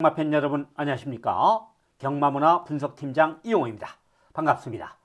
경마팬 여러분 안녕하십니까? 경마문화 분석팀장 이용호입니다. 반갑습니다.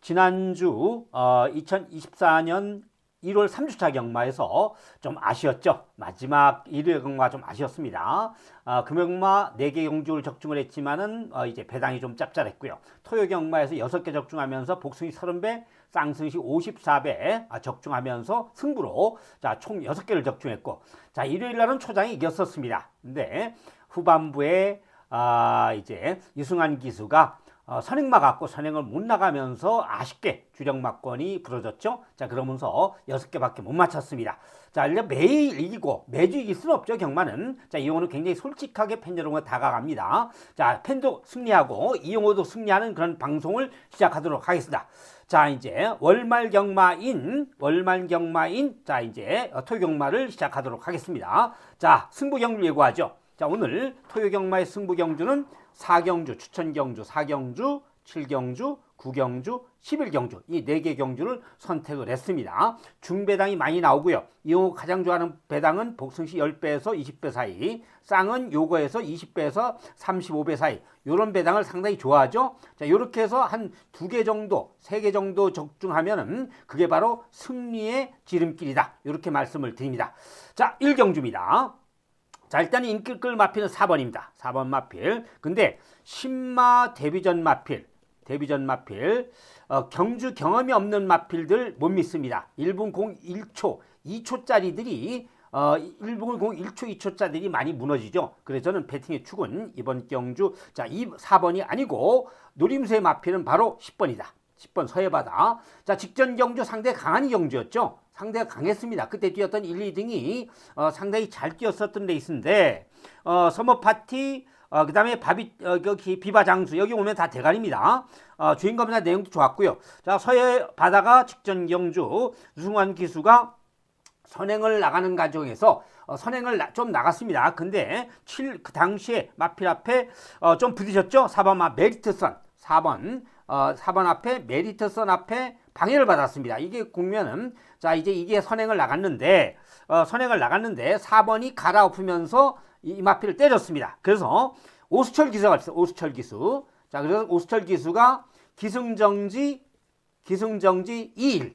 지난주 어, 2024년 1월 3주차 경마에서 좀 아쉬웠죠? 마지막 1회 경마 좀 아쉬웠습니다. 어, 금경마 4개 경주를 적중을 했지만은 어, 이제 배당이 좀 짭짤했고요. 토요 경마에서 6개 적중하면서 복승이 30배 쌍승시 54배 아, 적중하면서 승부로 자, 총 6개를 적중했고 자 일요일 날은 초장이 이겼었습니다. 근데 후반부에 아 이제 유승환 기수가 어, 선행마 갖고 선행을 못 나가면서 아쉽게 주력마권이 부러졌죠. 자 그러면서 여섯 개밖에 못 맞췄습니다. 자 이제 매일 이기고 매주 이길 수는 없죠 경마는. 자 이용호는 굉장히 솔직하게 팬 여러분과 다가갑니다. 자 팬도 승리하고 이용호도 승리하는 그런 방송을 시작하도록 하겠습니다. 자 이제 월말 경마인 월말 경마인 자 이제 어, 토요 경마를 시작하도록 하겠습니다. 자 승부 경주 예고하죠. 자, 오늘 토요 경마의 승부 경주는 4경주, 추천 경주, 4경주, 7경주, 9경주, 11경주 이 네 개 경주를 선택을 했습니다. 중배당이 많이 나오고요. 이용호 가장 좋아하는 배당은 복승시 10배에서 20배 사이, 쌍은 요거에서 20배에서 35배 사이. 요런 배당을 상당히 좋아하죠. 자, 요렇게 해서 한 두 개 정도, 세 개 정도 적중하면은 그게 바로 승리의 지름길이다. 요렇게 말씀을 드립니다. 자, 1경주입니다. 자, 일단 인기 끌 마필은 4번입니다. 4번 마필. 근데 신마 데뷔전 마필, 데뷔전 마필, 어, 경주 경험이 없는 마필들 못 믿습니다. 1분 01초, 2초짜리들이 어, 1분 01초, 2초짜리들이 많이 무너지죠. 그래서 저는 배팅의 축은 이번 경주 자, 2, 4번이 아니고 노림수의 마필은 바로 10번이다. 10번 서해바다. 자, 직전 경주 상대 강한 경주였죠. 상대가 강했습니다. 그때 뛰었던 1, 2등이 어, 상당히 잘 뛰었었던 레이스인데 어, 서머 파티 어, 그다음에 바비 어, 여기 비바 장수 여기 오면 다 대가리입니다. 어, 주인공이나 내용도 좋았고요. 자, 서해 바다가 직전 경주 유승환 기수가 선행을 나가는 과정에서 어, 선행을 나, 좀 나갔습니다. 근데 7, 그 당시에 마필 앞에 어, 좀 부딪혔죠. 4번 마 메리트선 4번 어, 4번 앞에 메리트선 앞에 방해를 받았습니다. 이게 국면은 자 이제 이게 선행을 나갔는데 어, 선행을 나갔는데 4번이 갈아엎으면서 이, 이 마피를 때렸습니다. 그래서 오수철 기수가 있어요. 오수철 기수. 자 그래서 오수철 기수가 기승정지 기승정지 2일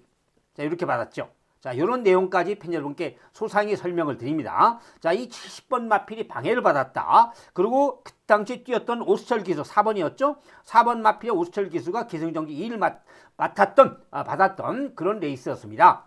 자 이렇게 받았죠. 자, 이런 내용까지 팬 여러분께 소상히 설명을 드립니다. 자, 이 70번 마필이 방해를 받았다. 그리고 그 당시 뛰었던 오수철 기수 4번이었죠. 4번 마필의 오수철 기수가 기승정지 2일 맡, 맡았던, 아, 받았던 그런 레이스였습니다.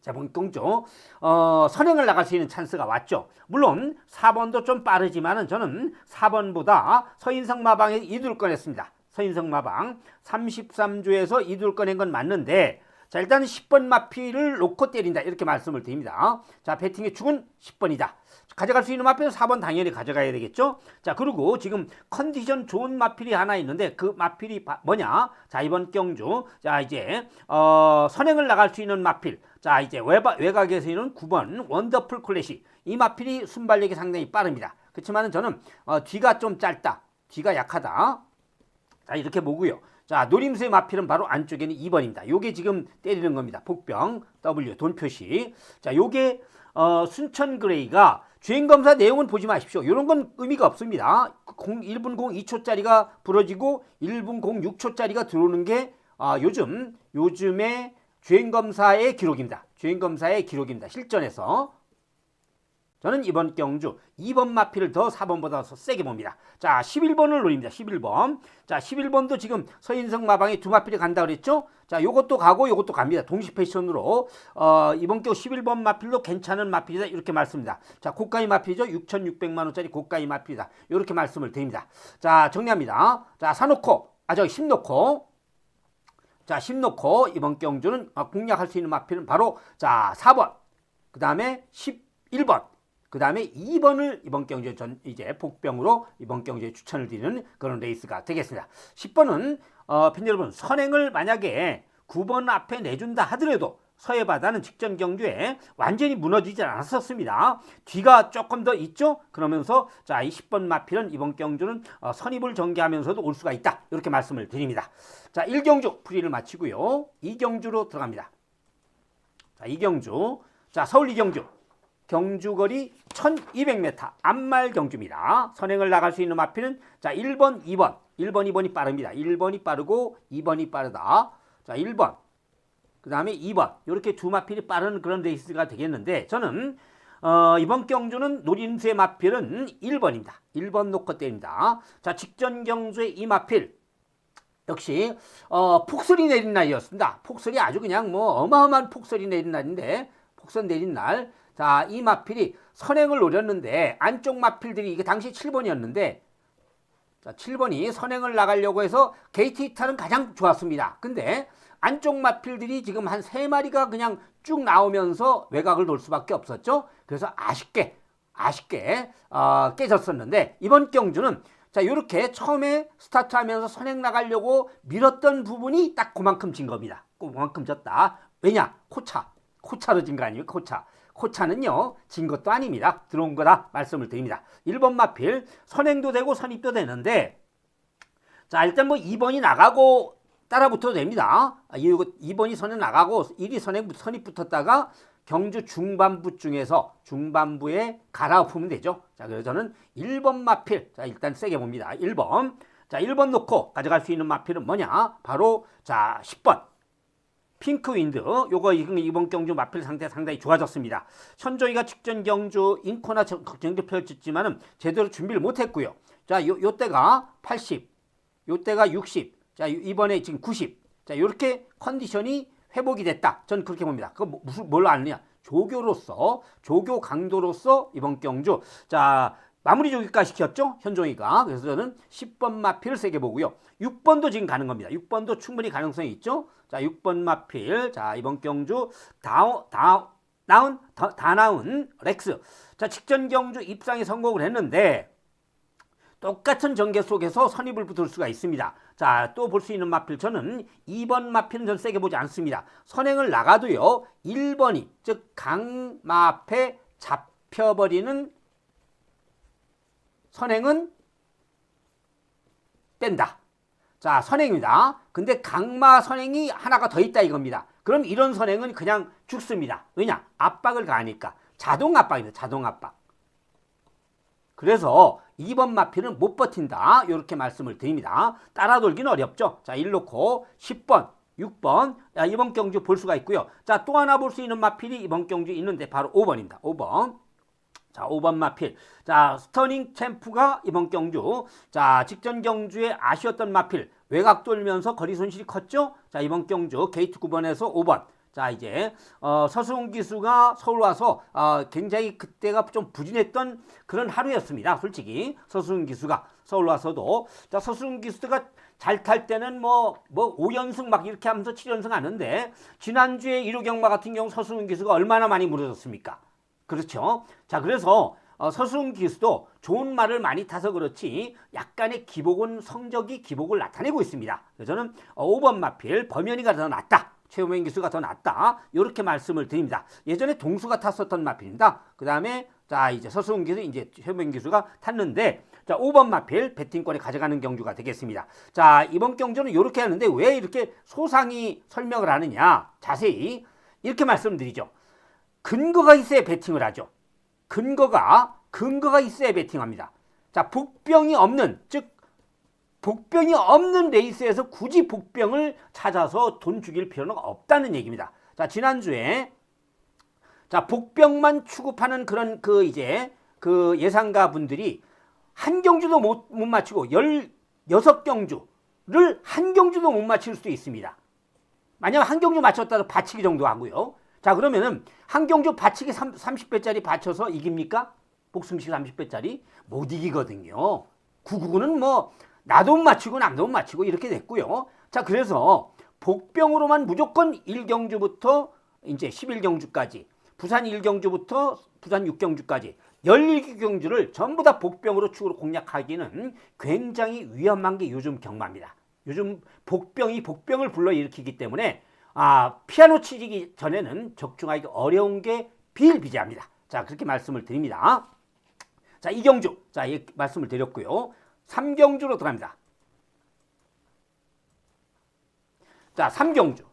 자, 본격적으로 어, 선행을 나갈 수 있는 찬스가 왔죠. 물론 4번도 좀 빠르지만은 저는 4번보다 서인성 마방에 이둘 꺼냈습니다. 서인성 마방 33주에서 이둘 꺼낸 건 맞는데 자, 일단 10번 마피를 놓고 때린다. 이렇게 말씀을 드립니다. 자, 배팅의 축은 10번이다. 가져갈 수 있는 마필은 4번 당연히 가져가야 되겠죠. 자, 그리고 지금 컨디션 좋은 마필이 하나 있는데 그 마필이 뭐냐? 자, 이번 경주. 자, 이제 어, 선행을 나갈 수 있는 마필. 자, 이제 외박, 외곽에서 있는 9번 원더풀 클래식. 이 마필이 순발력이 상당히 빠릅니다. 그렇지만 저는 어, 뒤가 좀 짧다. 뒤가 약하다. 자, 이렇게 보고요. 자, 노림수의 마필은 바로 안쪽에는 2번입니다. 요게 지금 때리는 겁니다. 복병, W, 돈 표시. 자, 요게, 어, 순천 그레이가 주행 검사 내용은 보지 마십시오. 요런 건 의미가 없습니다. 0, 1분 02초짜리가 부러지고 1분 06초짜리가 들어오는 게, 아, 요즘, 요즘의 주행 검사의 기록입니다. 주행 검사의 기록입니다. 실전에서. 저는 이번 경주 2번 마피를 더 4번보다 더 세게 봅니다. 자, 11번을 노립니다. 11번. 자, 11번도 지금 서인성 마방에 두 마필이 간다 그랬죠? 자, 요것도 가고 요것도 갑니다. 동시 패션으로. 어, 이번 경우 11번 마필도 괜찮은 마필이다. 이렇게 말씀입니다. 자, 고가의 마필이죠. 6,600만 원짜리 고가의 마필이다. 이렇게 말씀을 드립니다. 자, 정리합니다. 자, 사놓고, 아, 저기 10 놓고, 자, 10 놓고 이번 경주는 어, 공략할 수 있는 마필은 바로 자, 4번. 그 다음에 11번. 그 다음에 2번을 이번 경주에 전 이제 복병으로 이번 경주에 추천을 드리는 그런 레이스가 되겠습니다. 10번은 어, 팬 여러분 선행을 만약에 9번 앞에 내준다 하더라도 서해 바다는 직전 경주에 완전히 무너지지 않았었습니다. 뒤가 조금 더 있죠? 그러면서 자, 이 10번 마필은 이번 경주는 어, 선입을 전개하면서도 올 수가 있다. 이렇게 말씀을 드립니다. 자, 1경주 풀이를 마치고요. 2경주로 들어갑니다. 자, 2경주. 자, 서울 2경주. 경주거리 1200m 앞말 경주입니다. 선행을 나갈 수 있는 마필은 자 1번, 2번. 1번, 2번이 빠릅니다. 1번이 빠르고 2번이 빠르다. 자 1번. 그 다음에 2번. 이렇게 두 마필이 빠른 그런 레이스가 되겠는데 저는 어, 이번 경주는 노린수의 마필은 1번입니다. 1번 놓고 때립니다. 자 직전 경주의 이 마필 역시 어, 폭설이 내린 날이었습니다. 폭설이 아주 그냥 뭐 어마어마한 폭설이 내린 날인데 폭설 내린 날. 자, 이 마필이 선행을 노렸는데 안쪽 마필들이 이게 당시 7번이었는데 자, 7번이 선행을 나가려고 해서 게이트 이탈은 가장 좋았습니다. 근데 안쪽 마필들이 지금 한 세마리가 그냥 쭉 나오면서 외곽을 놓을 수밖에 없었죠. 그래서 아쉽게 아쉽게 어, 깨졌었는데 이번 경주는 자 이렇게 처음에 스타트하면서 선행 나가려고 밀었던 부분이 딱 그만큼 진 겁니다. 그만큼 졌다. 왜냐? 코차. 코차로 진 거 아니에요? 코차. 코차는요, 진 것도 아닙니다. 들어온 거다 말씀을 드립니다. 1번 마필, 선행도 되고 선입도 되는데, 자, 일단 뭐 2번이 나가고 따라 붙어도 됩니다. 아, 이거 2번이 선에 나가고 1위 선행, 선입 붙었다가 경주 중반부 중에서 중반부에 갈아엎으면 되죠. 자, 그래서 저는 1번 마필. 자, 일단 세게 봅니다. 1번. 자, 1번 놓고 가져갈 수 있는 마필은 뭐냐? 바로 자, 10번. 핑크 윈드 요거 이번 경주 마필 상태 상당히 좋아졌습니다. 현조이가 직전 경주 인코나 정- 경주 펼쳤지만은 제대로 준비를 못했고요. 자, 요 요때가 80, 요때가 60, 자 요- 이번에 지금 90. 자 이렇게 컨디션이 회복이 됐다. 저는 그렇게 봅니다. 뭐- 무슨 뭘로 아느냐? 조교로서 조교 강도로서 이번 경주 자 마무리 조기가 시켰죠 현종이가 그래서 저는 10번 마필을 세게 보고요 6번도 지금 가는 겁니다 6번도 충분히 가능성이 있죠 자 6번 마필 자 이번 경주 다운 다운 나운 다, 다 나온 렉스 자 직전 경주 입상에 성공을 했는데 똑같은 전개 속에서 선입을 붙을 수가 있습니다. 자, 또 볼 수 있는 마필 저는 2번 마필은 전 세게 보지 않습니다. 선행을 나가도요. 1번이 즉 강마 앞에 잡혀버리는 선행은 뺀다. 자, 선행입니다. 근데 강마 선행이 하나가 더 있다 이겁니다. 그럼 이런 선행은 그냥 죽습니다. 왜냐? 압박을 가하니까. 자동 압박입니다. 자동 압박. 그래서 2번 마필은 못 버틴다. 이렇게 말씀을 드립니다. 따라 돌기는 어렵죠. 자, 1 놓고 10번, 6번. 자, 이번 경주 볼 수가 있고요. 자, 또 하나 볼 수 있는 마필이 이번 경주 있는데 바로 5번입니다. 5번. 자, 5번 마필. 자, 스터닝 챔프가 이번 경주. 자, 직전 경주에 아쉬웠던 마필. 외곽 돌면서 거리 손실이 컸죠? 자, 이번 경주 게이트 9번에서 5번. 자, 이제 어, 서수훈 기수가 서울 와서 어, 굉장히 그때가 좀 부진했던 그런 하루였습니다. 솔직히 서수훈 기수가 서울 와서도 자, 서수훈 기수가 잘 탈 때는 뭐, 뭐, 5연승 막 이렇게 하면서 7연승 하는데, 지난주에 1호 경마 같은 경우 서수훈 기수가 얼마나 많이 무너졌습니까? 그렇죠. 자, 그래서 어, 서수훈 기수도 좋은 말을 많이 타서 그렇지 약간의 기복은 성적이 기복을 나타내고 있습니다. 그래서 저는 어, 5번 마필 범현이가 더 낫다. 최우명 기수가 더 낫다. 이렇게 말씀을 드립니다. 예전에 동수가 탔었던 마필입니다. 그 다음에 자 이제 서수훈 기수 이제 최우명 기수가 탔는데 자 5번 마필 배팅권에 가져가는 경주가 되겠습니다. 자 이번 경주는 이렇게 하는데 왜 이렇게 소상히 설명을 하느냐 자세히 이렇게 말씀드리죠. 근거가 있어야 배팅을 하죠. 근거가 근거가 있어야 배팅합니다. 자, 복병이 없는 즉 복병이 없는 레이스에서 굳이 복병을 찾아서 돈 죽일 필요는 없다는 얘기입니다. 자, 지난주에 자, 복병만 추구하는 그런 그 이제 그 예상가 분들이 한 경주도 못, 못 맞추고 16경주를 한 경주도 못 맞출 수도 있습니다. 만약 한 경주 맞췄다도 받치기 정도 하고요. 자, 그러면은 한 경주 받치기 3, 30배짜리 받쳐서 이깁니까? 복승식 30배짜리 못 이기거든요. 999는 뭐 나도 못 맞추고 남도 못 맞추고 이렇게 됐고요. 자, 그래서 복병으로만 무조건 1경주부터 이제 11경주까지 부산 1경주부터 부산 6경주까지 17경주를 전부 다 복병으로 축으로 공략하기는 굉장히 위험한 게 요즘 경마입니다. 요즘 복병이 복병을 불러일으키기 때문에 아, 피아노 치기 전에는 적중하기 어려운 게 비일비재합니다. 자, 그렇게 말씀을 드립니다. 자, 이경주. 자, 이 말씀을 드렸고요. 삼경주로 들어갑니다. 자, 삼경주.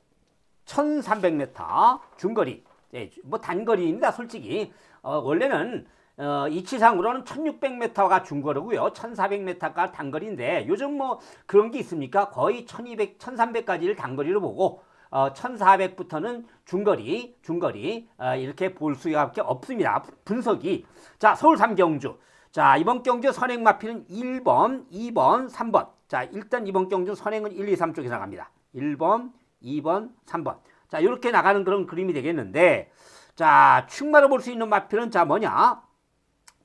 1300m 중거리 예, 뭐 단거리입니다, 솔직히. 어, 원래는 어, 이치상으로는 1600m가 중거리고요. 1400m가 단거리인데 요즘 뭐 그런 게 있습니까? 거의 1200, 1300까지를 단거리로 보고 어, 1400부터는 중거리, 중거리 어, 이렇게 볼 수밖에 없습니다. 분석이. 자, 서울 삼경주. 자, 이번 경주 선행 마피는 1번, 2번, 3번. 자, 일단 이번 경주 선행은 1, 2, 3 쪽에 나갑니다. 1번, 2번, 3번. 자, 이렇게 나가는 그런 그림이 되겠는데 자, 충마로 볼 수 있는 마피는 자 뭐냐?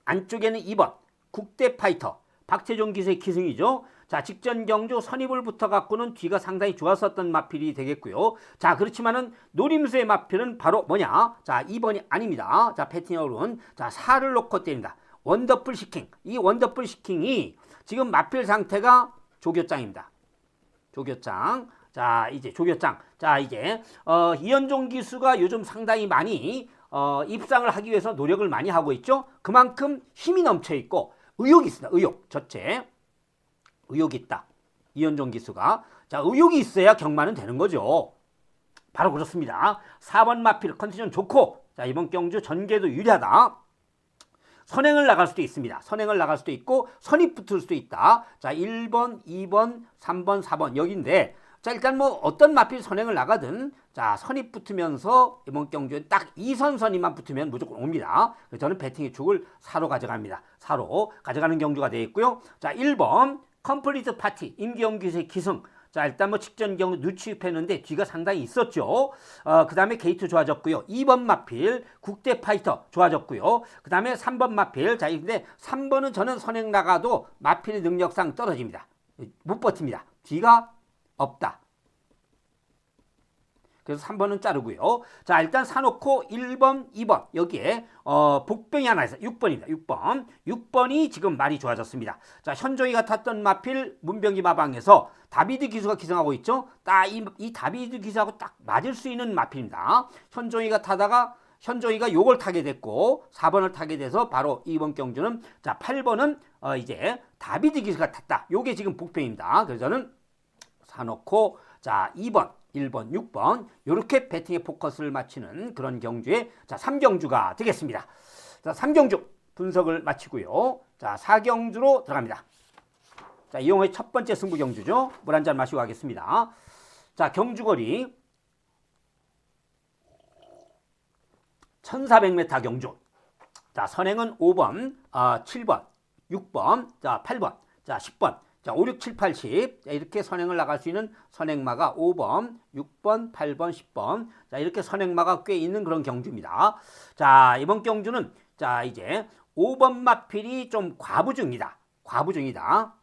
안쪽에는 2번 국대 파이터 박태종 기수의 기승이죠. 자 직전 경주 선입을 붙어 갖고는 뒤가 상당히 좋았었던 마필이 되겠고요. 자 그렇지만은 노림수의 마필은 바로 뭐냐? 자 2번이 아닙니다. 자 패티너론 자 4를 놓고 때립니다. 원더풀 시킹 이 원더풀 시킹이 지금 마필 상태가 조교장입니다. 조교장 자 이제 조교장 자 이제 어, 이현종 기수가 요즘 상당히 많이 어, 입상을 하기 위해서 노력을 많이 하고 있죠. 그만큼 힘이 넘쳐 있고 의욕이 있습니다. 의욕. 첫째. 의욕이 있다. 이현종 기수가. 자, 의욕이 있어야 경마는 되는 거죠. 바로 그렇습니다. 4번 마필 컨디션 좋고 자, 이번 경주 전개도 유리하다. 선행을 나갈 수도 있습니다. 선행을 나갈 수도 있고 선입 붙을 수도 있다. 자, 1번, 2번, 3번, 4번 여기인데 자, 일단 뭐 어떤 마필 선행을 나가든 자, 선입 붙으면서 이번 경주에 딱 2선 선임만 붙으면 무조건 옵니다. 저는 배팅의 축을 4로 가져갑니다. 4로 가져가는 경주가 되어 있고요. 자, 1번 컴플리트 파티 임기영 기수의 기승 자 일단 뭐 직전 경우 누취입했는데 뒤가 상당히 있었죠. 어, 그 다음에 게이트 좋아졌고요. 2번 마필 국대 파이터 좋아졌고요. 그 다음에 3번 마필 자 근데 3번은 저는 선행 나가도 마필의 능력상 떨어집니다. 못 버팁니다. 뒤가 없다. 그래서 3번은 자르고요. 자, 일단 사놓고 1번, 2번 여기에 어, 복병이 하나 있어요. 6번입니다. 6번. 6번이 지금 많이 좋아졌습니다. 자, 현종이가 탔던 마필 문병기 마방에서 다비드 기수가 기승하고 있죠. 딱이 이 다비드 기수하고 딱 맞을 수 있는 마필입니다. 현종이가 타다가 현종이가 요걸 타게 됐고 4번을 타게 돼서 바로 이번 경주는 자, 8번은 어, 이제 다비드 기수가 탔다. 요게 지금 복병입니다. 그래서 저는 사놓고 자, 2번 1번, 6번 이렇게 배팅에 포커스를 맞추는 그런 경주에 자 3경주가 되겠습니다. 자 3경주 분석을 마치고요. 자 4경주로 들어갑니다. 자 이용의 첫 번째 승부 경주죠. 물 한 잔 마시고 가겠습니다. 자 경주거리 1400m 경주. 자 선행은 5번, 아 7번, 6번, 자 8번, 자 10번. 자, 5, 6, 7, 8, 10. 자, 이렇게 선행을 나갈 수 있는 선행마가 5번, 6번, 8번, 10번. 자, 이렇게 선행마가 꽤 있는 그런 경주입니다. 자, 이번 경주는 자, 이제 5번 마필이 좀 과부중이다. 과부중이다.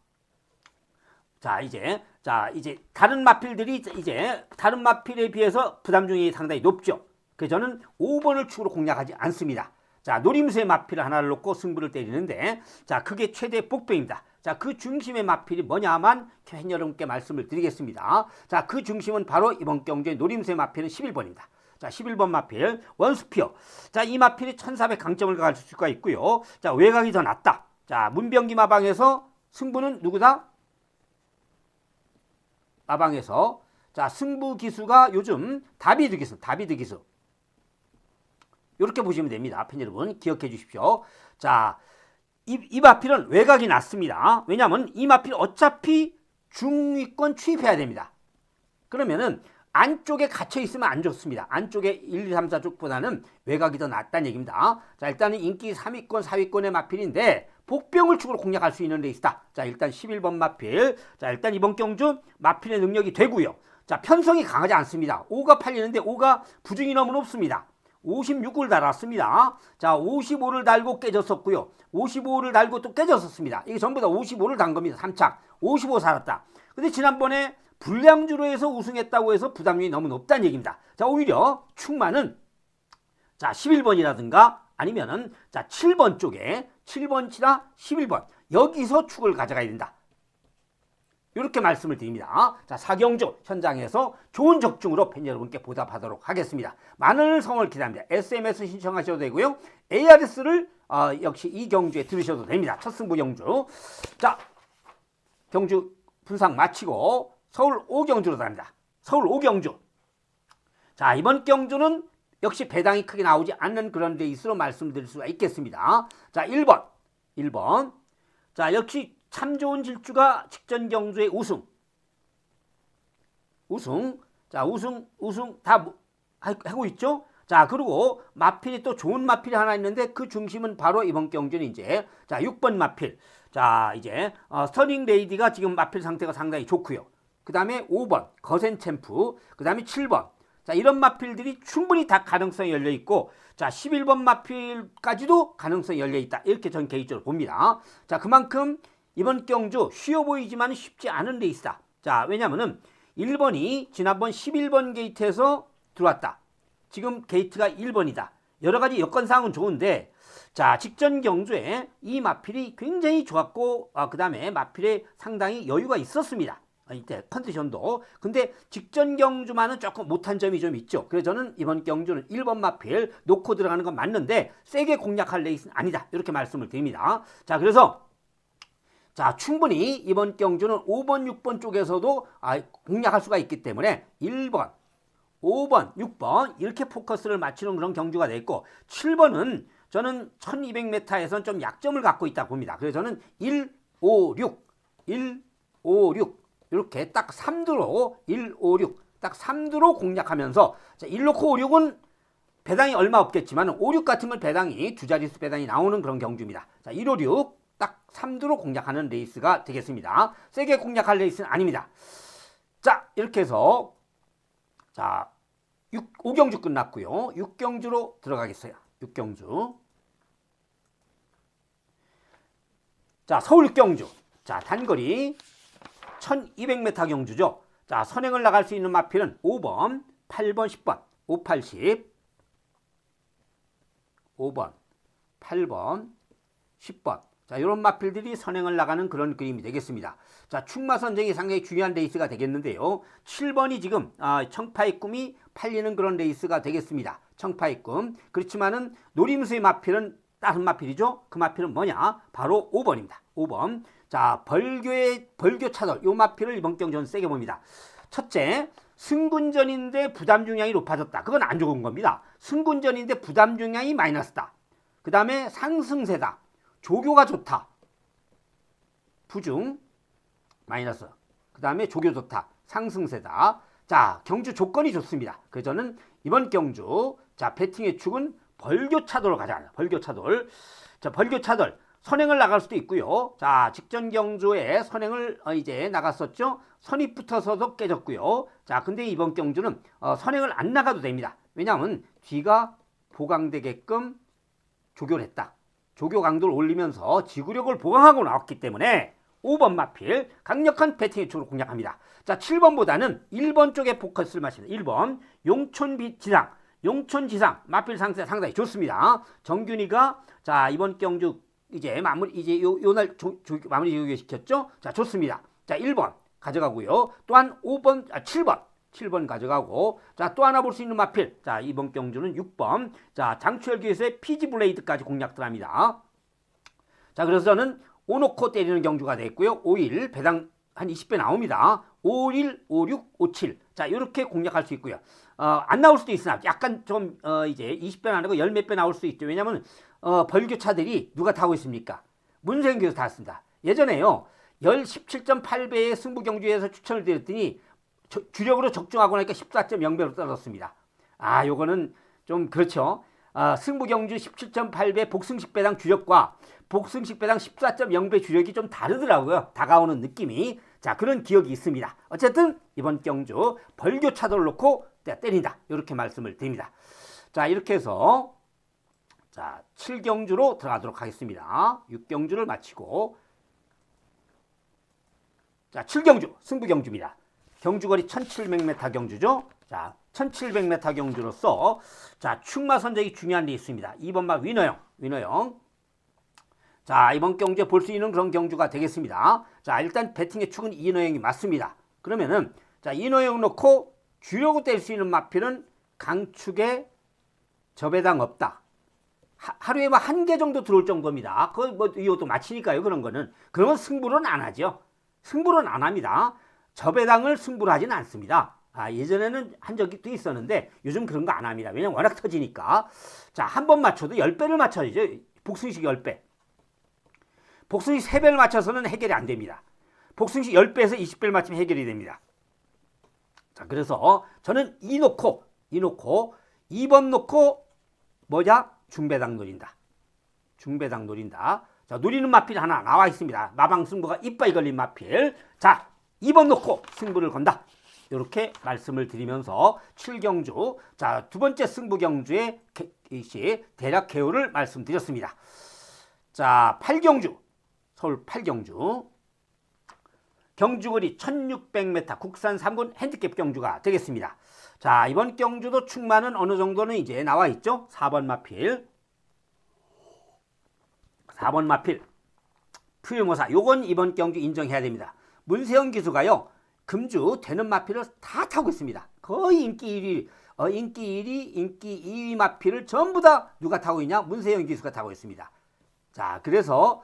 자, 이제 자, 이제 다른 마필들이 이제 다른 마필에 비해서 부담 중이 상당히 높죠. 그래서 저는 5번을 축으로 공략하지 않습니다. 자, 노림수의 마필을 하나를 놓고 승부를 때리는데 자, 그게 최대 복병입니다. 자, 그 중심의 마필이 뭐냐만 팬 여러분께 말씀을 드리겠습니다. 자, 그 중심은 바로 이번 경주의 노림수의 마필은 11번입니다. 자, 11번 마필 원스피어. 자, 이 마필이 1400 강점을 가질 수가 있고요. 자, 외곽이 더 낫다. 자, 문병기 마방에서 승부는 누구다? 마방에서 자, 승부 기수가 요즘 다비드 기수, 다비드 기수. 이렇게 보시면 됩니다. 팬 여러분 기억해 주십시오. 자, 이, 이 마필은 외곽이 낮습니다. 왜냐하면 이 마필 어차피 중위권 취입해야 됩니다. 그러면은 안쪽에 갇혀 있으면 안 좋습니다. 안쪽에 1, 2, 3, 4 쪽보다는 외곽이 더 낫다는 얘기입니다. 자, 일단은 인기 3위권, 4위권의 마필인데 복병을 축으로 공략할 수 있는 레이스다. 자, 일단 11번 마필. 자, 일단 이번 경주 마필의 능력이 되고요. 자, 편성이 강하지 않습니다. 5가 팔리는데 5가 부중이 너무 높습니다. 56을 달았습니다. 자, 55를 달고 깨졌었고요. 55를 달고 또 깨졌었습니다. 이게 전부 다 55를 단 겁니다. 3착. 55 살았다. 근데 지난번에 불량주로 해서 우승했다고 해서 부담이 너무 높다는 얘기입니다. 자, 오히려 충만은 자, 11번이라든가 아니면은 자, 7번 쪽에 7번 치다 11번 여기서 축을 가져가야 된다. 이렇게 말씀을 드립니다. 자, 사경주 현장에서 좋은 적중으로 팬 여러분께 보답하도록 하겠습니다. 많은 성을 기대합니다. SMS 신청하셔도 되고요. ARS를 어, 역시 이 경주에 들으셔도 됩니다. 첫 승부 경주. 자, 경주 분상 마치고 서울 오경주로 갑니다. 서울 오경주. 자, 이번 경주는 역시 배당이 크게 나오지 않는 그런 레이스로 말씀드릴 수가 있겠습니다. 자, 1번. 1번. 자, 역시 참 좋은 질주가 직전 경주의 우승. 우승. 자, 우승, 우승 다 뭐- 하- 하고 있죠? 자, 그리고 마필이 또 좋은 마필이 하나 있는데 그 중심은 바로 이번 경주는 이제 자, 6번 마필. 자, 이제 어, 스터닝 레이디가 지금 마필 상태가 상당히 좋고요. 그다음에 5번 거센 챔프, 그다음에 7번. 자, 이런 마필들이 충분히 다 가능성이 열려 있고 자, 11번 마필까지도 가능성이 열려 있다. 이렇게 전 개인적으로 봅니다. 자, 그만큼 이번 경주 쉬워 보이지만 쉽지 않은 레이스다. 자, 왜냐면은 1번이 지난번 11번 게이트에서 들어왔다. 지금 게이트가 1번이다. 여러 가지 여건상은 좋은데 자 직전 경주에 이 마필이 굉장히 좋았고 아, 그 다음에 마필에 상당히 여유가 있었습니다. 아, 이때 컨디션도 근데 직전 경주만은 조금 못한 점이 좀 있죠. 그래서 저는 이번 경주는 1번 마필 놓고 들어가는 건 맞는데 세게 공략할 레이스는 아니다. 이렇게 말씀을 드립니다. 자 그래서 자, 충분히 이번 경주는 5번, 6번 쪽에서도 아, 공략할 수가 있기 때문에 1번, 5번, 6번 이렇게 포커스를 맞추는 그런 경주가 됐고 7번은 저는 1200m에서는 좀 약점을 갖고 있다 봅니다. 그래서 저는 1, 5, 6, 1, 5, 6 이렇게 딱 3두로 1, 5, 6 딱 3두로 공략하면서 자, 1 놓고 5, 6은 배당이 얼마 없겠지만 5, 6 같은 건 배당이 두 자릿수 배당이 나오는 그런 경주입니다. 자, 1, 5, 6 딱 3두로 공략하는 레이스가 되겠습니다. 세게 공략할 레이스는 아닙니다. 자, 이렇게 해서 자, 6, 5경주 끝났고요. 6경주로 들어가겠어요. 6경주. 자, 서울 6경주. 자, 단거리 1200m 경주죠. 자, 선행을 나갈 수 있는 마필은 5번, 8번, 10번, 5, 80. 5번, 8번, 10번. 자, 이런 마필들이 선행을 나가는 그런 그림이 되겠습니다. 자, 충마 선정이 상당히 중요한 레이스가 되겠는데요. 7번이 지금 아, 청파의 꿈이 팔리는 그런 레이스가 되겠습니다. 청파의 꿈. 그렇지만은 노림수의 마필은 다른 마필이죠. 그 마필은 뭐냐? 바로 5번입니다. 5번. 자, 벌교의 벌교 차돌. 요 마필을 이번 경전 세게 봅니다. 첫째, 승군전인데 부담 중량이 높아졌다. 그건 안 좋은 겁니다. 승군전인데 부담 중량이 마이너스다. 그 다음에 상승세다. 조교가 좋다. 부중 마이너스. 그 다음에 조교 좋다. 상승세다. 자, 경주 조건이 좋습니다. 그래서 저는 이번 경주 자 배팅의 축은 벌교 차돌로 가자. 벌교 차돌. 자, 벌교 차돌. 선행을 나갈 수도 있고요. 자, 직전 경주에 선행을 어, 이제 나갔었죠. 선입 붙어서도 깨졌고요. 자, 근데 이번 경주는 어, 선행을 안 나가도 됩니다. 왜냐하면 뒤가 보강되게끔 조교를 했다. 조교 강도를 올리면서 지구력을 보강하고 나왔기 때문에 5번 마필 강력한 배팅 의 축으로 공략합니다. 자, 7번보다는 1번 쪽에 포커스를 맞습니다. 1번 용촌 지상, 용촌 지상 마필 상태 상당히 좋습니다. 정균이가 자 이번 경주 이제 마무리 이제 요 요날 마무리 조교 시켰죠. 자, 좋습니다. 자, 1번 가져가고요. 또한 5번 아 7번 7번 가져가고 자 또 하나 볼 수 있는 마필. 자 이번 경주는 6번. 자 장추열 교수의 피지 블레이드까지 공략 들어갑니다. 자 그래서 저는 오놓고 때리는 경주가 됐고요. 5일 배당 한 20배 나옵니다. 51, 56, 57 자 이렇게 공략할 수 있고요. 어, 안 나올 수도 있으나 약간 좀 어, 이제 20배 아니고 열몇배 나올 수 있죠. 왜냐하면 어, 벌교차들이 누가 타고 있습니까? 문세영 교수 탔습니다. 예전에요. 10, 17.8배의 승부 경주에서 추천을 드렸더니 저, 주력으로 적중하고 나니까 14.0배로 떨어졌습니다. 아, 요거는 좀 그렇죠. 아, 승부 경주 17.8배 복승식 배당 주력과 복승식 배당 14.0배 주력이 좀 다르더라고요. 다가오는 느낌이. 자, 그런 기억이 있습니다. 어쨌든 이번 경주 벌교 차도를 놓고 때린다. 이렇게 말씀을 드립니다. 자, 이렇게 해서 자, 7경주로 들어가도록 하겠습니다. 6경주를 마치고 자, 7경주 승부 경주입니다. 경주거리 1700m 경주죠. 자, 1700m 경주로서 자, 충마 선적이 중요한 데 있습니다. 2번 마 위너형, 위너형. 자, 이번 경주에 볼 수 있는 그런 경주가 되겠습니다. 자, 일단 배팅의 축은 이너형이 맞습니다. 그러면은 자, 이너형 놓고 주려고 뗄 수 있는 마필은 강축에 저배당 없다. 하, 루에 뭐 한 개 정도 들어올 정도입니다. 그거 뭐 이것도 맞히니까요. 그런 거는. 그러면 승부는 안 하죠. 승부는 안 합니다. 저배당을 승부를 하지는 않습니다. 아, 예전에는 한 적이 또 있었는데 요즘 그런 거 안 합니다. 왜냐면 워낙 터지니까. 자, 한 번 맞춰도 10배를 맞춰야죠. 복승식 10배. 복승식 3배를 맞춰서는 해결이 안 됩니다. 복승식 10배에서 20배를 맞추면 해결이 됩니다. 자, 그래서 저는 이 놓고, 이 놓고, 2번 놓고, 뭐냐? 중배당 노린다. 중배당 노린다. 자, 노리는 마필 하나 나와 있습니다. 마방 승부가 이빨 걸린 마필. 자, 2번 놓고 승부를 건다. 이렇게 말씀을 드리면서 7경주, 자, 두 번째 승부 경주의 개- 이시 대략 개요를 말씀드렸습니다. 자, 8경주, 서울 8경주. 경주거리 1600m 국산 3군 핸디캡 경주가 되겠습니다. 자, 이번 경주도 충만은 어느 정도는 이제 나와 있죠. 4번 마필. 4번 마필. 푸유모사. 요건 이번 경주 인정해야 됩니다. 문세영 기수가요. 금주 되는 마필을 다 타고 있습니다. 거의 인기 1위, 어, 인기 1위, 인기 2위 마필을 전부 다 누가 타고 있냐? 문세영 기수가 타고 있습니다. 자, 그래서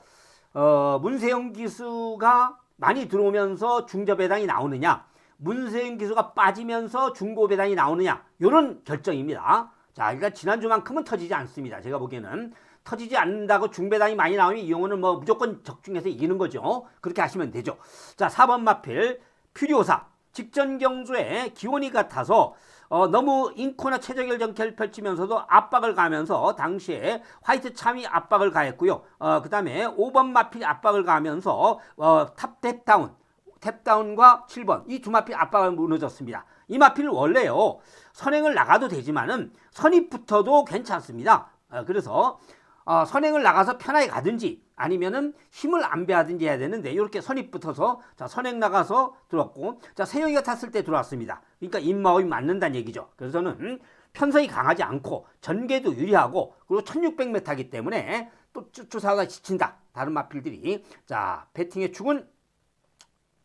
어, 문세영 기수가 많이 들어오면서 중저 배당이 나오느냐, 문세영 기수가 빠지면서 중고 배당이 나오느냐, 요런 결정입니다. 자, 그러니까 지난주만큼은 터지지 않습니다. 제가 보기에는 터지지 않는다고 중배당이 많이 나오면 이 용어는 뭐 무조건 적중해서 이기는 거죠. 그렇게 하시면 되죠. 자, 4번 마필 퓨리오사 직전 경주에 기온이 같아서 어, 너무 인코나 최저결 정체를 펼치면서도 압박을 가면서 당시에 화이트 참이 압박을 가했고요. 어, 그 다음에 5번 마필 압박을 가면서 어, 탑 탭다운 탭다운과 7번 이 두 마필 압박을 무너졌습니다. 이 마필은 원래요 선행을 나가도 되지만은 선입부터도 괜찮습니다. 어, 그래서 어, 선행을 나가서 편하게 가든지 아니면은 힘을 안 배하든지 해야 되는데 이렇게 선입 붙어서 자 선행 나가서 들어왔고 자 세영이가 탔을 때 들어왔습니다. 그러니까 입마음이 맞는다는 얘기죠. 그래서 저는 편성이 강하지 않고 전개도 유리하고 그리고 1600m이기 때문에 또 쫓아가 지친다. 다른 마필들이 자 배팅의 축은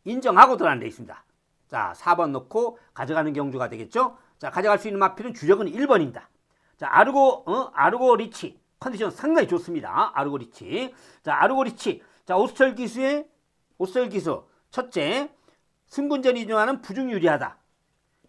인정하고 들어간 데 있습니다. 자 4번 넣고 가져가는 경주가 되겠죠. 자 가져갈 수 있는 마필은 주력은 1번입니다. 자 아르고 어? 아르고 리치 컨디션 상당히 좋습니다. 아르고 리치. 자, 아르고 리치. 자, 오스철 기수의 오스철 기수. 첫째, 승군전 이동하는 부중 유리하다.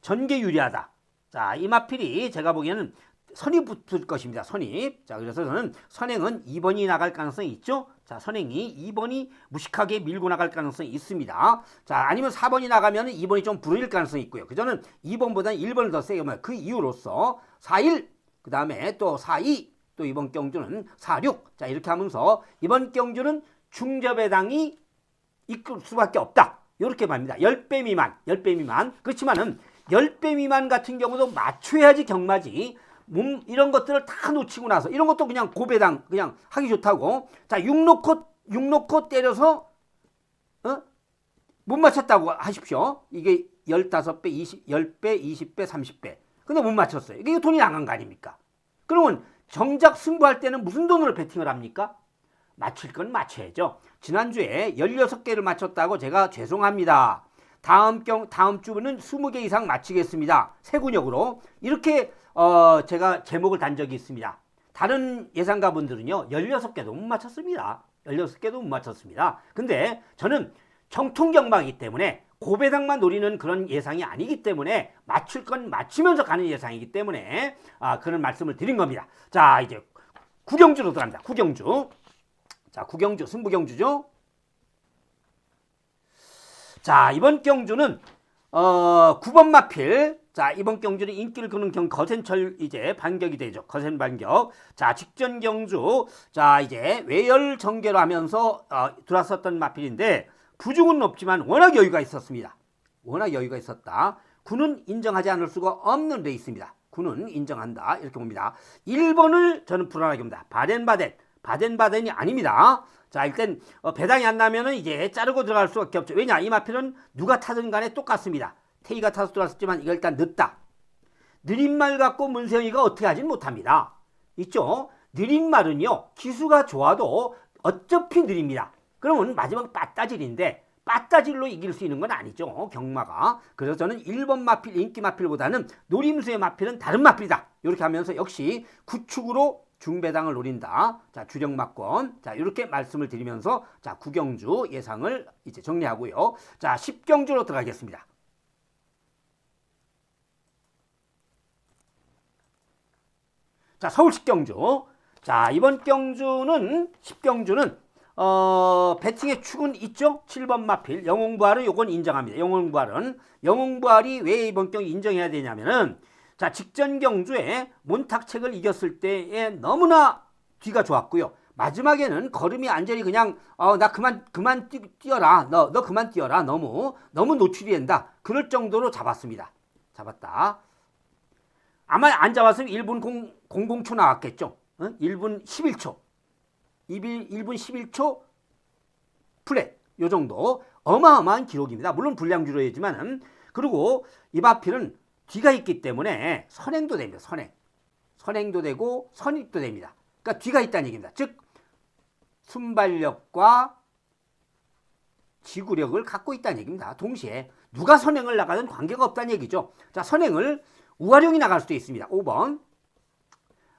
전개 유리하다. 자, 이 마필이 제가 보기에는 선이 붙을 것입니다. 선입. 자, 그래서 저는 선행은 2번이 나갈 가능성이 있죠. 자, 선행이 2번이 무식하게 밀고 나갈 가능성이 있습니다. 자, 아니면 4번이 나가면 2번이 좀 불릴 가능성이 있고요. 그 저는 2번보다는 1번을 더 세게 말그 이유로서 4-1, 그 다음에 또 4-2, 또 이번 경주는 46. 자, 이렇게 하면서 이번 경주는 중저배당이 이끌 수밖에 없다. 이렇게 말입니다. 10배 미만, 10배 미만. 그렇지만은 10배 미만 같은 경우도 맞춰야지 경마지. 몸 이런 것들을 다 놓치고 나서 이런 것도 그냥 고배당 그냥 하기 좋다고. 자, 6 놓고 6 놓고 때려서 어? 못 맞췄다고 하십시오. 이게 15배, 20, 10배, 20배, 30배. 근데 못 맞췄어요. 이게 돈이 나간 거 아닙니까? 그러면 정작 승부할 때는 무슨 돈으로 베팅을 합니까? 맞출 건 맞춰야죠. 지난주에 16개를 맞췄다고 제가 죄송합니다. 다음 경 다음 주는 20개 이상 맞히겠습니다. 세 군역으로 이렇게 어, 제가 제목을 단 적이 있습니다. 다른 예상가 분들은요. 16개도 못 맞췄습니다. 16개도 못 맞췄습니다. 근데 저는 정통경방이기 때문에 고배당만 노리는 그런 예상이 아니기 때문에 맞출 건 맞추면서 가는 예상이기 때문에 아, 그런 말씀을 드린 겁니다. 자, 이제 구경주로 들어갑니다. 구경주. 자, 구경주, 승부경주죠. 자, 이번 경주는 어, 9번 마필. 자, 이번 경주는 인기를 끄는 경 거센철 이제 반격이 되죠. 거센 반격. 자, 직전 경주. 자, 이제 외열 전개로 하면서 어, 들어왔었던 마필인데 부중은 높지만 워낙 여유가 있었습니다. 워낙 여유가 있었다. 군은 인정하지 않을 수가 없는 데 있습니다. 군은 인정한다. 이렇게 봅니다. 1번을 저는 불안하게 봅니다. 바덴바덴. 바덴바덴이 아닙니다. 자, 일단 어, 배당이 안 나면은 이제 자르고 들어갈 수 밖에 없죠. 왜냐? 이 마필은 누가 타든 간에 똑같습니다. 테이가 타서 들어왔지만 이거 일단 늦다. 느린 말 갖고 문세영이가 어떻게 하진 못합니다. 있죠? 느린 말은요. 기수가 좋아도 어차피 느립니다. 그러면 마지막 빠따질인데 빠따질로 이길 수 있는 건 아니죠. 경마가. 그래서 저는 1번 마필, 인기 마필보다는 노림수의 마필은 다른 마필이다. 이렇게 하면서 역시 구축으로 중배당을 노린다. 자, 주력마권. 자, 이렇게 말씀을 드리면서 자, 구경주 예상을 이제 정리하고요. 자, 10경주로 들어가겠습니다. 자, 서울식 경주. 자, 이번 경주는 10경주는 어, 배팅의 축은 있죠? 7번 마필. 영웅부활은 요건 인정합니다. 영웅부활은 영웅부활이 왜 이번 경주 인정해야 되냐면은 자, 직전 경주에 몬탁책을 이겼을 때에 너무나 뒤가 좋았고요. 마지막에는 걸음이 완전히 그냥 어, 나 그만 그만 뛰, 뛰어라. 너 너 그만 뛰어라. 너무 너무 노출이 된다. 그럴 정도로 잡았습니다. 잡았다. 아마 안 잡았으면 1분 0, 00초 나왔겠죠. 어? 1분 11초. 1분 11초 플랫. 요 정도 어마어마한 기록입니다. 물론 불량주로이지만 그리고 이 바필은 뒤가 있기 때문에 선행도 됩니다. 선행. 선행도 되고 선입도 됩니다. 그러니까 뒤가 있다는 얘기입니다. 즉 순발력과 지구력을 갖고 있다는 얘기입니다. 동시에 누가 선행을 나가든 관계가 없다는 얘기죠. 자, 선행을 우활용이 나갈 수도 있습니다. 5번.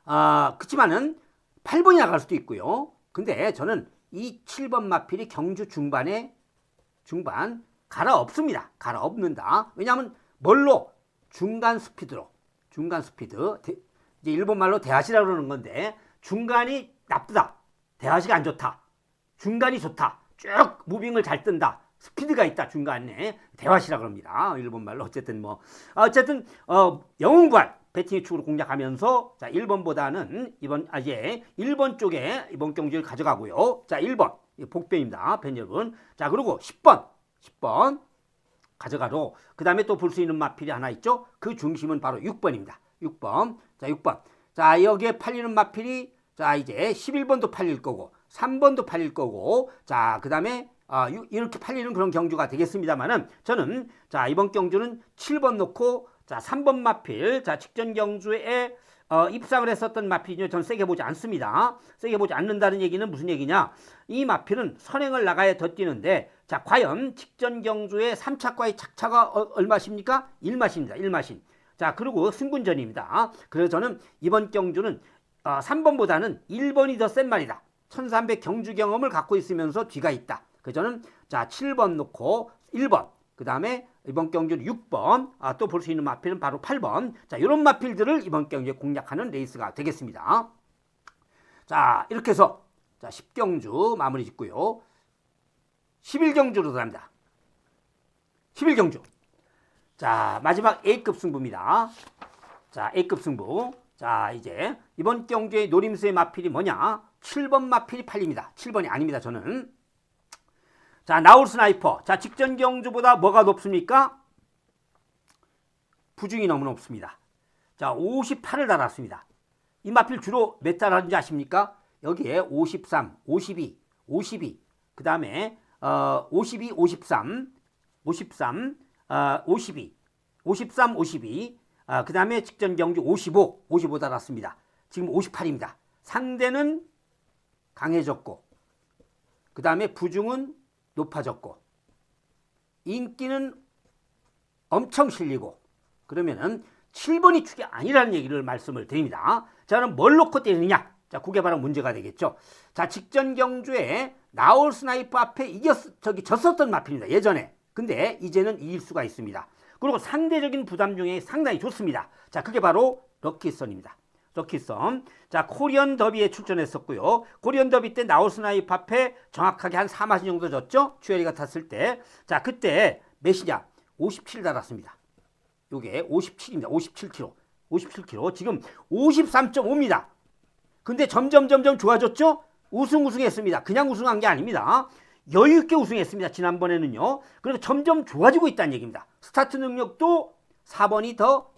아, 그렇지만은 8번이 나갈 수도 있고요. 근데 저는 이 7번 마필이 경주 중반에 중반 갈아엎습니다. 갈아엎는다. 왜냐하면 뭘로 중간 스피드로 중간 스피드 대- 이제 일본 말로 대하시라 그러는 건데 중간이 나쁘다. 대하시가 안 좋다. 중간이 좋다. 쭉 무빙을 잘 뜬다. 스피드가 있다 중간에 대화시라 그럽니다. 일본 말로 어쨌든 뭐 어쨌든 어 영웅부활 배팅의 축으로 공략하면서 자 1번보다는 이번 아 예 1번 쪽에 이번 경기를 가져가고요. 자 1번 복변입니다. 팬 여러분. 자 그리고 10번 10번 가져가로 그 다음에 또 볼 수 있는 마필이 하나 있죠. 그 중심은 바로 6번입니다. 6번. 자, 6번. 자, 여기에 팔리는 마필이 자, 이제 11번도 팔릴 거고 3번도 팔릴 거고 자, 그 다음에 아, 유- 이렇게 팔리는 그런 경주가 되겠습니다만은 저는 자, 이번 경주는 7번 놓고 자, 3번 마필 자, 직전 경주에 어, 입상을 했었던 마필이요. 저는 세게 보지 않습니다. 세게 보지 않는다는 얘기는 무슨 얘기냐? 이 마필은 선행을 나가야 더 뛰는데 자, 과연 직전 경주의 3차과의 착차가 어, 얼마십니까? 1마십니다. 1마신. 자, 그리고 승분전입니다. 그래서 저는 이번 경주는 어, 3번보다는 1번이 더 센 말이다. 1300 경주 경험을 갖고 있으면서 뒤가 있다. 그래서 저는 자, 7번 놓고 1번. 그 다음에 이번 경주는 6번, 아, 또 볼 수 있는 마필은 바로 8번. 자, 이런 마필들을 이번 경주에 공략하는 레이스가 되겠습니다. 자, 이렇게 해서 자, 10경주 마무리 짓고요. 11경주로 들어갑니다. 11경주. 자, 마지막 A급 승부입니다. 자, A급 승부. 자, 이제 이번 경주의 노림수의 마필이 뭐냐? 7번 마필이 팔립니다. 7번이 아닙니다, 저는. 자, 나울 스나이퍼. 자, 직전 경주보다 뭐가 높습니까? 부중이 너무 높습니다. 자, 58을 달았습니다. 이 마필 주로 몇 달하는지 아십니까? 여기에 53, 52, 52, 그 다음에 어, 52, 53, 53, 어, 52, 53, 52, 아, 그 다음에 직전 경주 55, 55 달았습니다. 지금 58입니다. 상대는 강해졌고, 그 다음에 부중은 높아졌고, 인기는 엄청 실리고, 그러면은 7번이 축이 아니라는 얘기를 말씀을 드립니다. 자, 그럼 뭘 놓고 때리느냐? 자, 그게 바로 문제가 되겠죠. 자, 직전 경주에 나올 스나이퍼 앞에 이겼, 저기 졌었던 마필입니다. 예전에. 근데 이제는 이길 수가 있습니다. 그리고 상대적인 부담 중에 상당히 좋습니다. 자, 그게 바로 럭키선입니다. 럭키선. 자, 코리안 더비에 출전했었고요. 코리안 더비 때 나올 스나이퍼 앞에 정확하게 한 4마신 정도 졌죠? 추열이가 탔을 때. 자, 그때 몇이냐? 57 달았습니다. 요게 57입니다. 57kg. 57kg. 지금 53.5입니다. 근데 점점 점점 좋아졌죠? 우승 우승했습니다. 그냥 우승한 게 아닙니다. 여유 있게 우승했습니다. 지난번에는요. 그리고 점점 좋아지고 있다는 얘기입니다. 스타트 능력도 4번이 더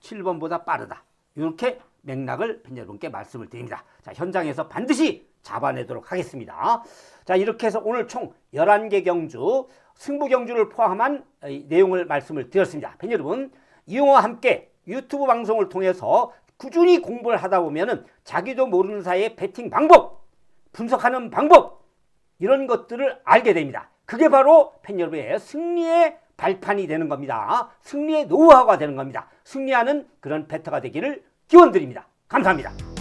7번보다 빠르다. 이렇게 맥락을 팬 여러분께 말씀을 드립니다. 자, 현장에서 반드시 잡아내도록 하겠습니다. 자, 이렇게 해서 오늘 총 11개 경주, 승부 경주를 포함한 이 내용을 말씀을 드렸습니다. 팬 여러분, 이용과 함께 유튜브 방송을 통해서 꾸준히 공부를 하다 보면은 자기도 모르는 사이에 배팅 방법, 분석하는 방법, 이런 것들을 알게 됩니다. 그게 바로 팬 여러분의 승리의 발판이 되는 겁니다. 승리의 노하우가 되는 겁니다. 승리하는 그런 베터가 되기를 기원드립니다. 감사합니다.